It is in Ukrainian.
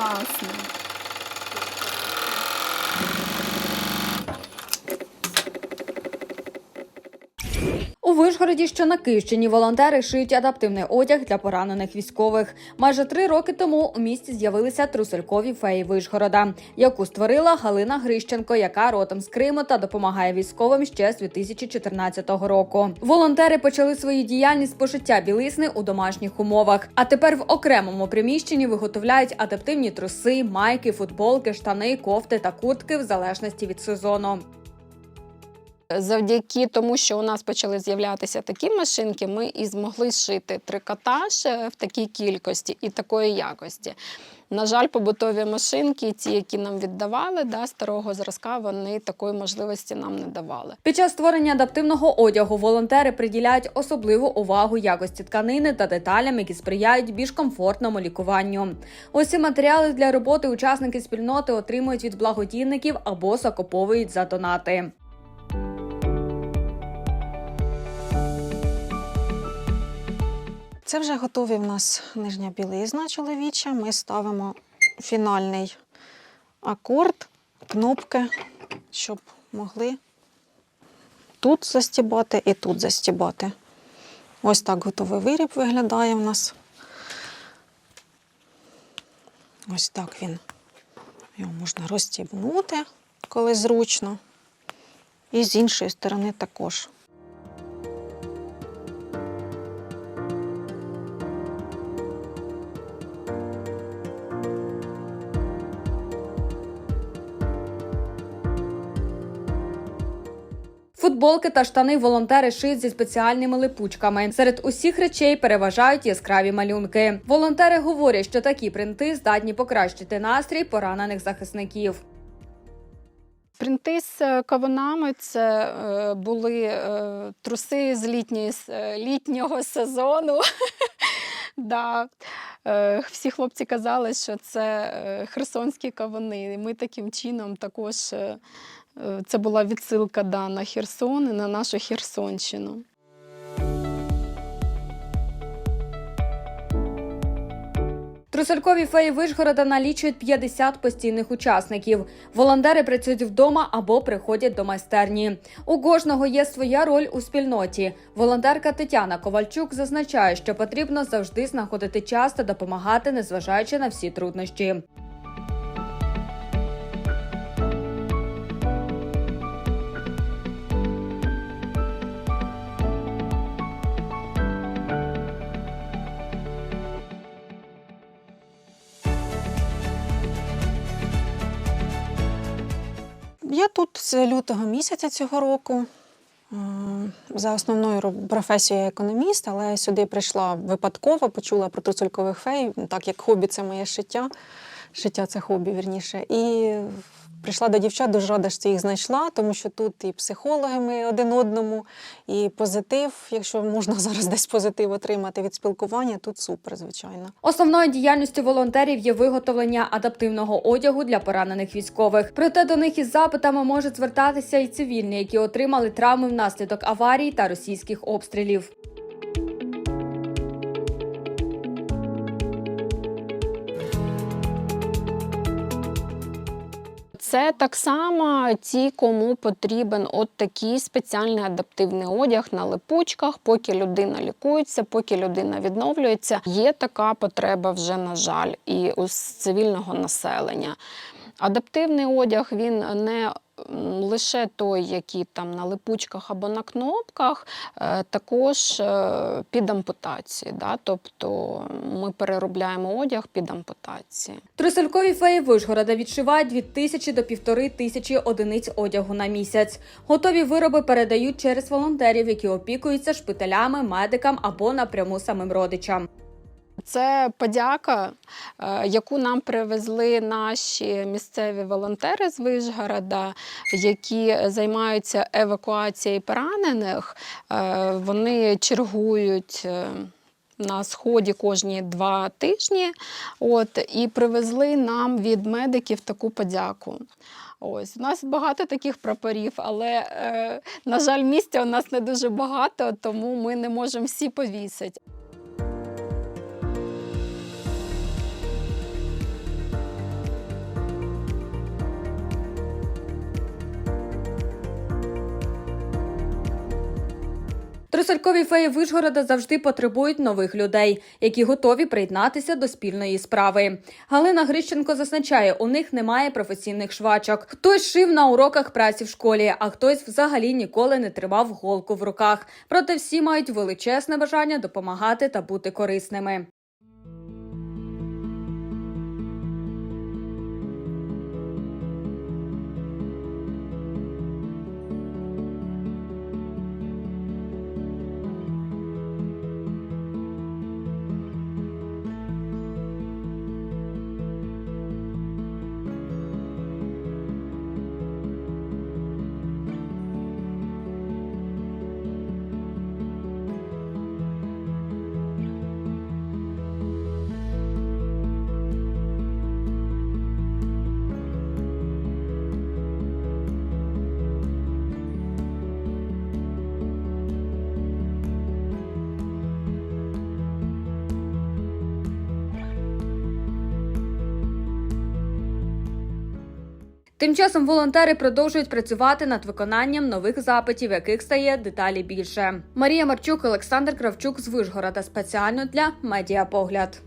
Класно. У Вишгороді, що на Київщині, волонтери шиють адаптивний одяг для поранених військових. Майже три роки тому у місті з'явилися труселькові феї Вишгорода, яку створила Галина Грищенко, яка родом з Криму та допомагає військовим ще з 2014 року. Волонтери почали свою діяльність з пошиття білизни у домашніх умовах. А тепер в окремому приміщенні виготовляють адаптивні труси, майки, футболки, штани, кофти та куртки в залежності від сезону. Завдяки тому, що у нас почали з'являтися такі машинки, ми і змогли шити трикотаж е, в такій кількості і такої якості. На жаль, побутові машинки, ті, які нам віддавали, да, старого зразка, вони такої можливості нам не давали. Під час створення адаптивного одягу волонтери приділяють особливу увагу якості тканини та деталям, які сприяють більш комфортному лікуванню. Усі матеріали для роботи учасники спільноти отримують від благодійників або закуповують за донати. Це вже готові в нас нижня білизна чоловіча. Ми ставимо фінальний акорд, кнопки, щоб могли тут застібати і тут застібати. Ось так готовий виріб виглядає в нас. Ось так він. Його можна розстібнути, коли зручно. І з іншої сторони також. Футболки та штани волонтери шиють зі спеціальними липучками. Серед усіх речей переважають яскраві малюнки. Волонтери говорять, що такі принти здатні покращити настрій поранених захисників. Принти з е, кавунами це е, були е, труси з літнього сезону. да. Е, всі хлопці казали, що це е, херсонські кавуни. І ми таким чином також е, це була відсилка да, на Херсон і на нашу Херсонщину. Труселькові феї Вишгорода налічують 50 постійних учасників. Волонтери працюють вдома або приходять до майстерні. У кожного є своя роль у спільноті. Волонтерка Тетяна Ковальчук зазначає, що потрібно завжди знаходити час та допомагати, незважаючи на всі труднощі. Тут з лютого місяця цього року. Е, За основною професією економіст, але сюди прийшла випадково, почула про труцелькових фей, так як хобі це моє шиття. Шиття це хобі, вірніше. І прийшла до дівчат, дуже рада, що їх знайшла, тому що тут і психологи ми один одному, і позитив, якщо можна зараз десь позитив отримати від спілкування, тут супер, звичайно. Основною діяльністю волонтерів є виготовлення адаптивного одягу для поранених військових. Проте до них із запитами можуть звертатися і цивільні, які отримали травми внаслідок аварій та російських обстрілів. Це так само ті, кому потрібен от такий спеціальний адаптивний одяг на липучках, поки людина лікується, поки людина відновлюється. Є така потреба вже, на жаль, і у цивільного населення. Адаптивний одяг він не лише той, який там на липучках або на кнопках, е, також е, під ампутації. Да? Тобто ми переробляємо одяг під ампутації. Труселькові феї Вишгорода відшивають від тисячі до півтори тисячі одиниць одягу на місяць. Готові вироби передають через волонтерів, які опікуються шпиталями, медикам або напряму самим родичам. Це подяка, е, яку нам привезли наші місцеві волонтери з Вишгорода, які займаються евакуацією поранених. Е, Вони чергують. е, На сході кожні два тижні, от і привезли нам від медиків таку подяку. Ось у нас багато таких прапорів, але е, на жаль, місця у нас не дуже багато, тому ми не можемо всі повісити. Труселькові феї Вишгорода завжди потребують нових людей, які готові приєднатися до спільної справи. Галина Грищенко зазначає, у них немає професійних швачок. Хтось шив на уроках праці в школі, а хтось взагалі ніколи не тримав голку в руках. Проте всі мають величезне бажання допомагати та бути корисними. Тим часом волонтери продовжують працювати над виконанням нових запитів, яких стає деталі більше. Марія Марчук, Олександр Кравчук з Вишгорода спеціально для Медіапогляд.